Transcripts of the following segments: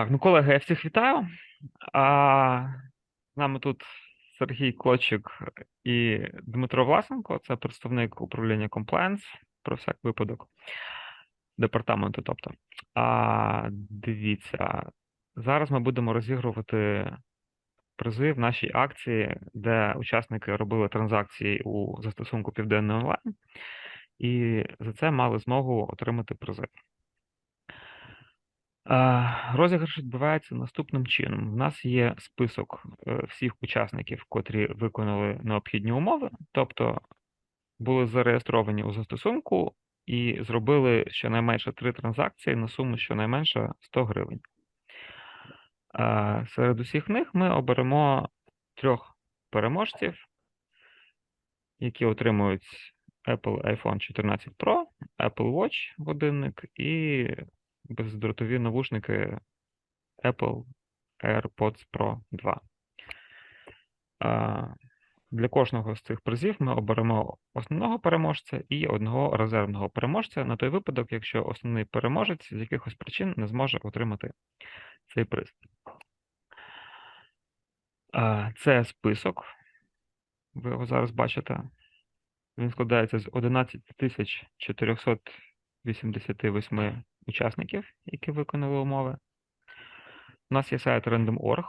Так, ну колеги, я всіх вітаю. А, з нами тут Сергій Клочик і Дмитро Власенко, це представник управління Compliance про всяк випадок департаменту. Тобто, а, дивіться, зараз ми будемо розігрувати призи в нашій акції, де учасники робили транзакції у застосунку Південний онлайн, і за це мали змогу отримати призи. Розіграш відбувається наступним чином. У нас є список е, всіх учасників, котрі виконали необхідні умови, тобто були зареєстровані у застосунку і зробили щонайменше три транзакції на суму щонайменше 100 гривень. Серед усіх них ми оберемо трьох переможців, які отримують Apple iPhone 14 Pro, Apple Watch годинник і бездротові навушники Apple AirPods Pro 2. Для кожного з цих призів ми оберемо основного переможця і одного резервного переможця на той випадок, якщо основний переможець з якихось причин не зможе отримати цей приз. Це список. Ви його зараз бачите. Він складається з 11 488 учасників, які виконали умови. У нас є сайт Random.org,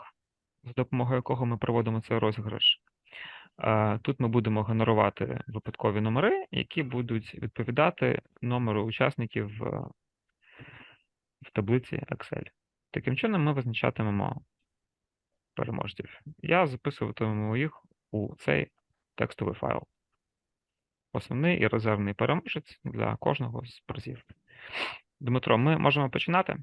за допомогою якого ми проводимо цей розіграш. Тут ми будемо генерувати випадкові номери, які будуть відповідати номеру учасників в таблиці Excel. Таким чином, ми визначатимемо переможців. Я записуватиму їх у цей текстовий файл. Основний і резервний переможець для кожного з призів. Дмитро, ми можемо починати?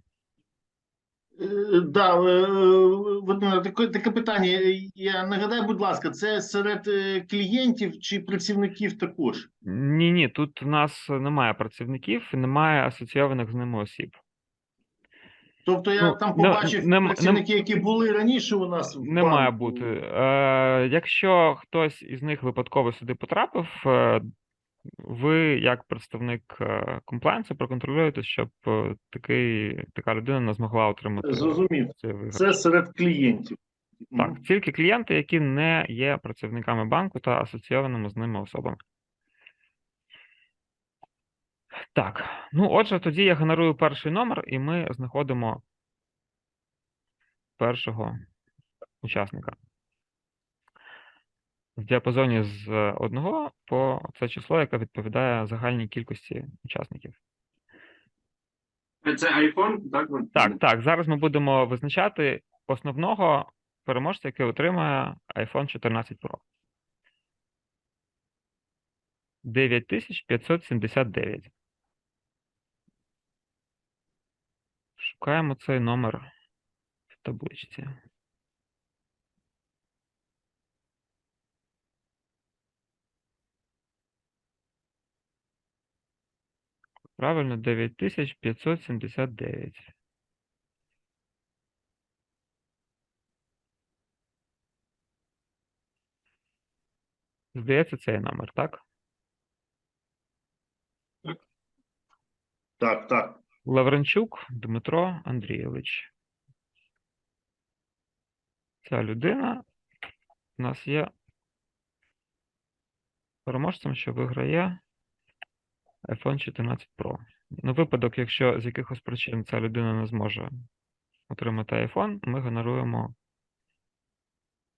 Е, Да, е, Володимир, таке, таке питання. Е, Я нагадаю, будь ласка, це серед е, клієнтів чи працівників також? Ні, ні, тут у нас немає працівників, немає асоційованих з ними осіб. Тобто я Ну, там побачив нем- працівники, які були раніше у нас в Не має бути. Е, якщо хтось із них випадково сюди потрапив, е, ви, як представник е, комплайнсу, проконтролюєте, щоб е, такий, така людина не змогла отримати Зрозумів. Це серед клієнтів. Так, тільки клієнти, які не є працівниками банку та асоційованими з ними особами. Так, ну отже, тоді я генерую перший номер, і ми знаходимо першого учасника. В діапазоні з 1 по це число, яке відповідає загальній кількості учасників. Це iPhone, так? Так, так. Зараз ми будемо визначати основного переможця, який отримає iPhone 14 Pro. 9579. Шукаємо цей номер в табличці. Правильно, 9579. Здається, цей номер, так? Так, так. Лавренчук Дмитро Андрійович. Ця людина у нас є переможцем, що виграє iPhone 14 Pro. На випадок, якщо з якихось причин ця людина не зможе отримати iPhone, ми генеруємо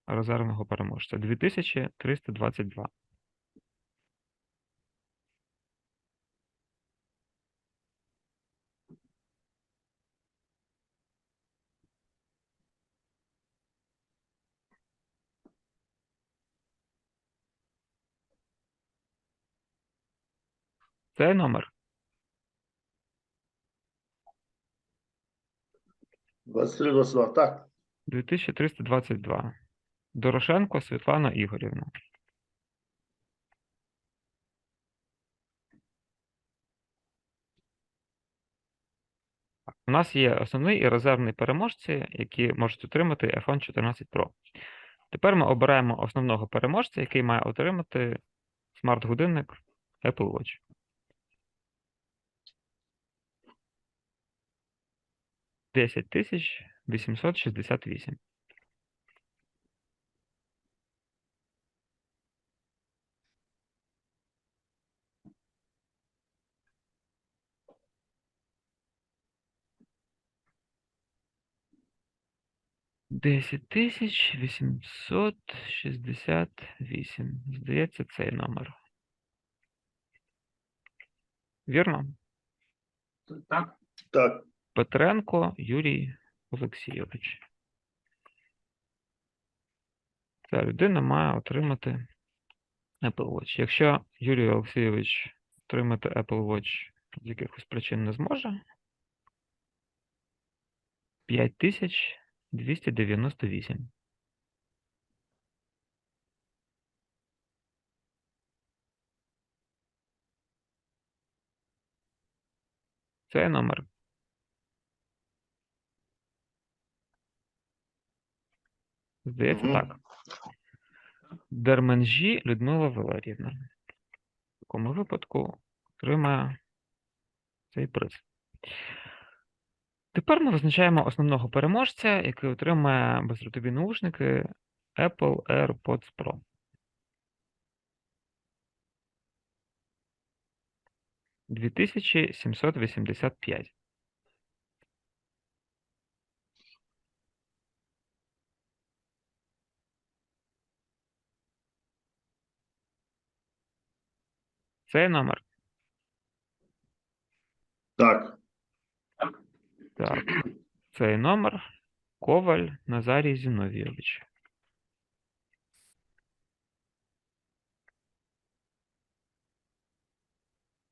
резервного переможця 2322. Цей номер 23 22. Так. 2322. Дорошенко Світлана Ігорівна. У нас є основний і резервний переможці, які можуть отримати iPhone 14 Pro. Тепер ми обираємо основного переможця, який має отримати смарт-годинник Apple Watch. Десять тисяч 868. Десять тисяч вісімсот шістдесят вісім. Здається, цей номер. Вірно? Так. Так. Петренко Юрій Олексійович. Ця людина має отримати Apple Watch. Якщо Юрій Олексійович отримати Apple Watch з якихось причин не зможе, 5298. Це номер. Здається, так. Дерменжі Людмила Валерівна. В такому випадку отримає цей приз. Тепер ми визначаємо основного переможця, який отримає безротові наушники Apple AirPods Pro. – 2785. Цей номер. Так. Так. Цей номер Коваль Назарій Зіновійович.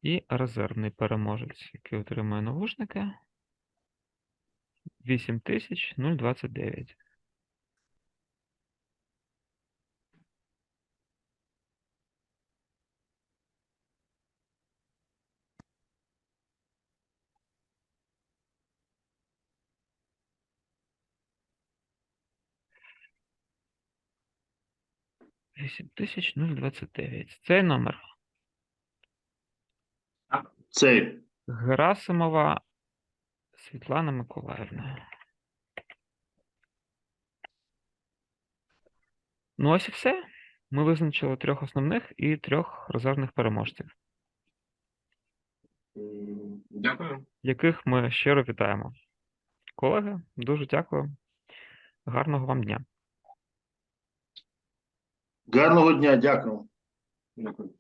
І резервний переможець, який отримує навушники. 8029. Вісім тисяч нуль двадцять дев'ять. Цей номер Цей. Герасимова Світлана Миколаївна. Ну, ось і все. Ми визначили трьох основних і трьох резервних переможців, Дякую. яких ми щиро вітаємо. Колеги, дуже дякую. Гарного вам дня. Гарного дня, дякую. Дякую.